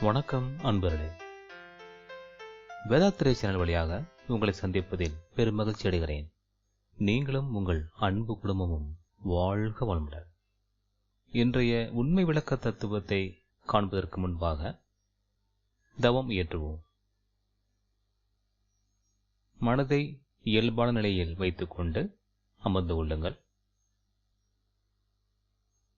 வணக்கம் அன்பர்களே. வேதாத்திரை சேனல் வழியாக உங்களை சந்திப்பதில் பெரும் மகிழ்ச்சி அடைகிறேன். நீங்களும் உங்கள் அன்பு குடும்பமும் வாழ்க வளமுடன். இன்றைய உண்மை விளக்க தத்துவத்தை காண்பதற்கு முன்பாக தவம் இயற்றுவோம். மனதை இயல்பான நிலையில் வைத்துக்கொண்டு அமர்ந்து கொள்ளுங்கள்.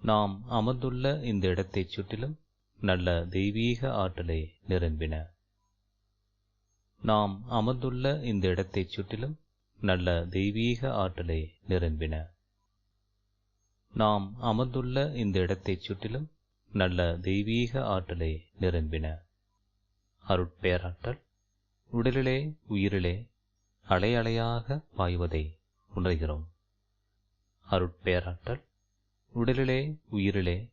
நாம் அமர்ந்துள்ள இந்த இடத்தைச் சுற்றிலும் நல்ல தெய்வீக ஆற்றலை நிரம்பின. நாம் அமர்ந்துள்ள இந்த இடத்தைச் சுற்றிலும் நல்ல தெய்வீக ஆற்றலை நிரம்பின. நாம் அமர்ந்துள்ள இந்த இடத்தைச் சுற்றிலும் நல்ல தெய்வீக ஆற்றலை நிரம்பின. அருட்பேராற்றல் உடலிலே உயிரிலே அலையலையாக பாய்வதை உணர்கிறோம். அருட்பேராற்றல் உடலிலே உயிரிலே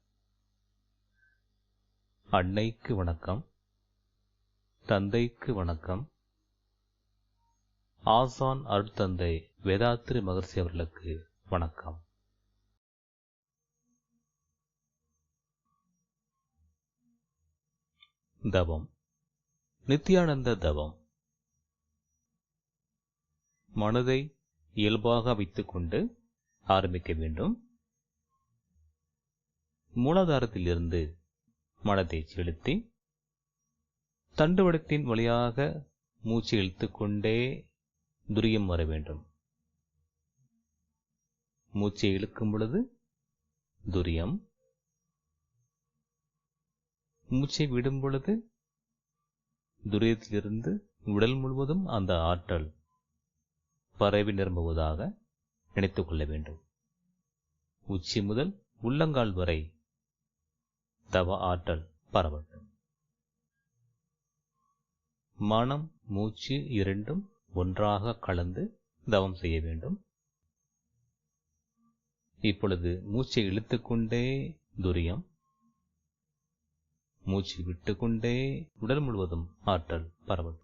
அன்னைக்கு வணக்கம். தந்தைக்கு வணக்கம். ஆசான் அருட்தந்தை வேதாத்ரி மகர்ஷி அவர்களுக்கு வணக்கம். தவம். நித்யானந்த தவம். மனதை இயல்பாக வைத்துக்கொண்டு ஆரம்பிக்க வேண்டும். மூலாதாரத்திலிருந்து மனதை செலுத்தி தண்டுவடத்தின் வழியாக மூச்சு இழுத்துக்கொண்டே துரியம் வர வேண்டும். மூச்சை இழுக்கும் பொழுது துரியம். மூச்சை விடும் பொழுது துரியத்திலிருந்து உடல் முழுவதும் அந்த ஆற்றல் பரவி நிரம்புவதாக நினைத்துக் கொள்ள வேண்டும். உச்சி முதல் உள்ளங்கால் வரை தவ ஆற்றல் பரவட்டும். மனம் மூச்சு இரண்டும் ஒன்றாக கலந்து தவம் செய்ய வேண்டும். இப்பொழுது மூச்சை இழுத்துக்கொண்டே துரியம். மூச்சு விட்டுக்கொண்டே உடல் முழுவதும் ஆற்றல் பரவட்டும்.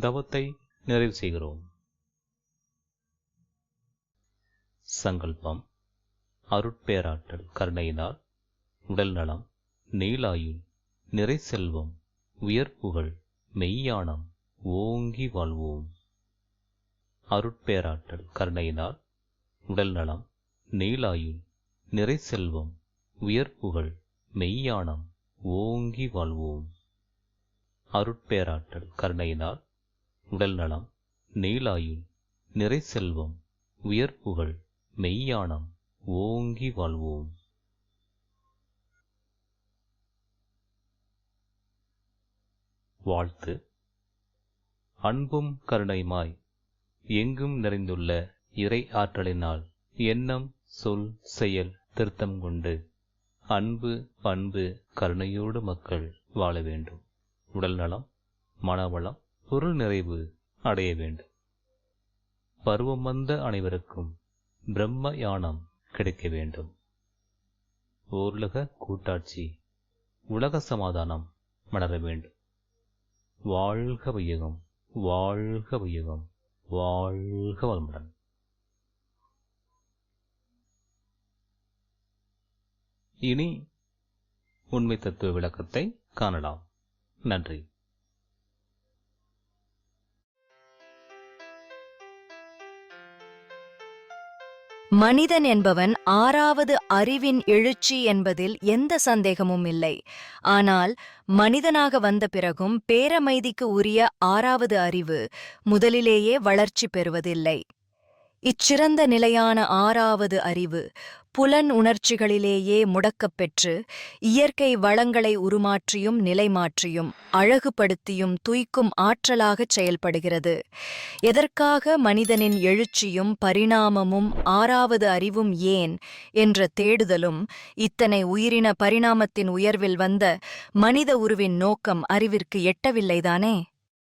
தவத்தை நிறைவு செய்கிறோம். சங்கல்பம். அருட்பேராற்றல் கருணையினால் உடல் நலம் நீலாயுள் நிறை செல்வம் உயர்ப்புகள் மெய்யானம் ஓங்கி வாழ்வோம். அருட்பேராற்றல் கருணையினால் உடல் நலம் நீலாயுள் நிறை செல்வம் உயர்ப்புகள் மெய்யானம் ஓங்கி வாழ்வோம். அருட்பேராற்றல் கருணையினால் உடல் நலம் நீளாயுள் நிறை செல்வம் உயர்ப்புகள் மெய்யானம் ஓங்கி வாழ்வோம். வாழ்த்து. அன்பும் கருணைமாய் எங்கும் நிறைந்துள்ள இறை ஆற்றலினால் எண்ணம் சொல் செயல் திருத்தம் கொண்டு அன்பு பண்பு கருணையோடு மக்கள் வாழ வேண்டும். உடல் நலம் மனவளம் பொருள் நிறைவு அடைய வேண்டும். பருவம் வந்த அனைவருக்கும் பிரம்ம யானம் கிடைக்க வேண்டும். ஓருலக கூட்டாட்சி உலக சமாதானம் மலர வேண்டும். வாழ்க வையகம் வாழ்க வையகம் வாழ்க வளமுடன். இனி உண்மை தத்துவ விளக்கத்தை காணலாம். நன்றி. மனிதன் என்பவன் ஆறாவது அறிவின் எழுச்சி என்பதில் எந்த சந்தேகமும் இல்லை. ஆனால் மனிதனாக வந்த பிறகும் பேரமைதிக்கு உரிய ஆறாவது அறிவு முதலிலேயே வளர்ச்சி பெறுவதில்லை. இச்சிறந்த நிலையான ஆறாவது அறிவு புலன் உணர்ச்சிகளிலேயே முடக்கப் பெற்று இயற்கை வளங்களை உருமாற்றியும் நிலைமாற்றியும் அழகுபடுத்தியும் துய்க்கும் ஆற்றலாகச் செயல்படுகிறது. எதற்காக மனிதனின் எழுச்சியும் பரிணாமமும் ஆறாவது அறிவும் ஏன் என்ற தேடுதலும் இத்தனை உயிரின பரிணாமத்தின் உயர்வில் வந்த மனித உருவின் நோக்கம் அறிவிற்கு எட்டவில்லைதானே?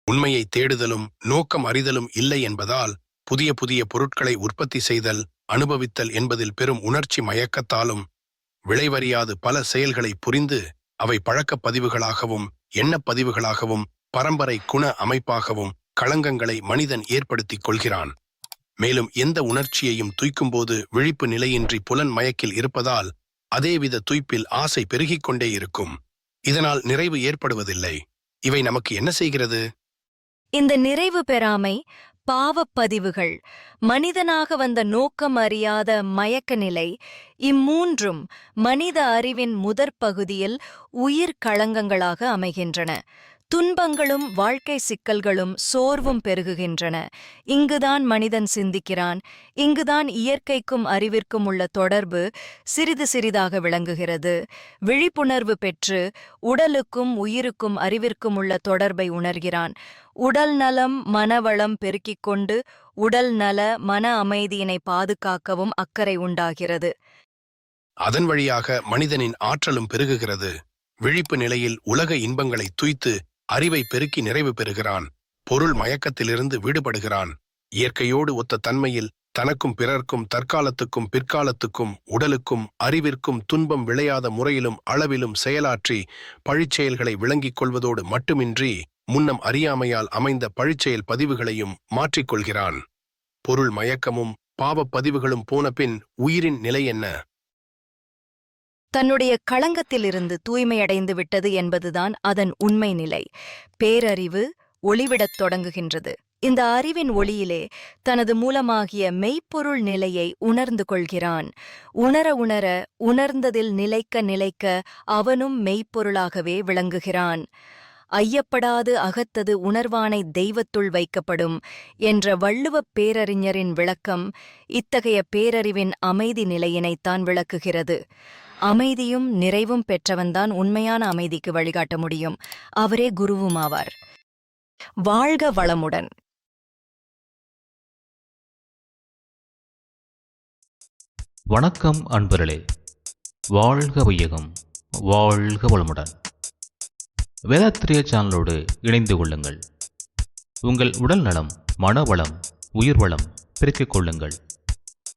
உண்மையை தேடுதலும் நோக்கம் அறிதலும் இல்லை என்பதால் புதிய புதிய பொருட்களை உற்பத்தி செய்தல் அனுபவித்தல் என்பதில் பெரும் உணர்ச்சி மயக்கத்தாலும் விளைவறியாது பல செயல்களை புரிந்து அவை பழக்கப் பதிவுகளாகவும் எண்ணப் பதிவுகளாகவும் பரம்பரை குண அமைப்பாகவும் களங்கங்களை மனிதன் ஏற்படுத்திக் கொள்கிறான். மேலும் எந்த உணர்ச்சியையும் துய்க்கும்போது விழிப்பு நிலையின்றி புலன் மயக்கில் இருப்பதால் அதேவித துய்ப்பில் ஆசை பெருகிக் கொண்டே இருக்கும். இதனால் நிறைவு ஏற்படுவதில்லை. இவை நமக்கு என்ன செய்கிறது? இந்த நிறைவு பெறாமை பாவப்பதிவுகள். மனிதனாக வந்த நோக்கம் அறியாத மயக்க நிலை இம்மூன்றும் மனித அறிவின் முதற் பகுதியில் உயிர் களங்கங்களாக அமைகின்றன. துன்பங்களும் வாழ்க்கை சிக்கல்களும் சோர்வும் பெருகுகின்றன. இங்குதான் மனிதன் சிந்திக்கிறான். இங்குதான் இயற்கைக்கும் அறிவிற்கும் உள்ள தொடர்பு சிறிது சிறிதாக விளங்குகிறது. விழிப்புணர்வு பெற்று உடலுக்கும் உயிருக்கும் அறிவிற்கும் உள்ள தொடர்பை உணர்கிறான். உடல் நலம் மனவளம் பெருக்கிக் கொண்டு உடல் நல மன அமைதியினை பாதுகாக்கவும் அக்கறை உண்டாகிறது. அதன் வழியாக மனிதனின் ஆற்றலும் பெருகுகிறது. விழிப்பு நிலையில் உலக இன்பங்களை துய்த்து அறிவை பெருக்கி நிறைவு பெறுகிறான். பொருள் மயக்கத்திலிருந்து விடுபடுகிறான். இயற்கையோடு ஒத்த தன்மையில் தனக்கும் பிறர்க்கும் தற்காலத்துக்கும் பிற்காலத்துக்கும் உடலுக்கும் அறிவிற்கும் துன்பம் விளையாத முறையிலும் அளவிலும் செயலாற்றி பழிச்செயல்களை விளங்கிக் கொள்வதோடு மட்டுமின்றி முன்னம் அறியாமையால் அமைந்த பழிச்செயல் பதிவுகளையும் மாற்றிக்கொள்கிறான் பொருள் மயக்கமும் பாவப் பதிவுகளும் போன பின் உயிரின் நிலை என்ன? தன்னுடைய களங்கத்திலிருந்து தூய்மையடைந்து விட்டது என்பதுதான் அதன் உண்மை நிலை. பேரறிவு ஒளிவிடத் தொடங்குகின்றது. இந்த அறிவின் ஒளியிலே தனது மூலமாகிய மெய்ப்பொருள் நிலையை உணர்ந்து கொள்கிறான். உணர உணர உணர்ந்ததில் நிலைக்க நிலைக்க அவனும் மெய்ப்பொருளாகவே விளங்குகிறான். ஐயப்படாது அகத்தது உணர்வானை தெய்வத்துள் வைக்கப்படும் என்ற வள்ளுவப் பேரறிஞரின் விளக்கம் இத்தகைய பேரறிவின் அமைதி நிலையினைத்தான் விளக்குகிறது. அமைதியும் நிறைவும் பெற்றவன்தான் உண்மையான அமைதிக்கு வழிகாட்ட முடியும். அவரே குருவுமாவார். வாழ்க வளமுடன். வணக்கம் அன்பர்களே. வாழ்க வையகம் வாழ்க வளமுடன். வேதாத்திரிய சேனலோடு இணைந்து கொள்ளுங்கள். உங்கள் உடல் நலம் மனவளம் உயிர் வளம் பெருக்கிக் கொள்ளுங்கள்.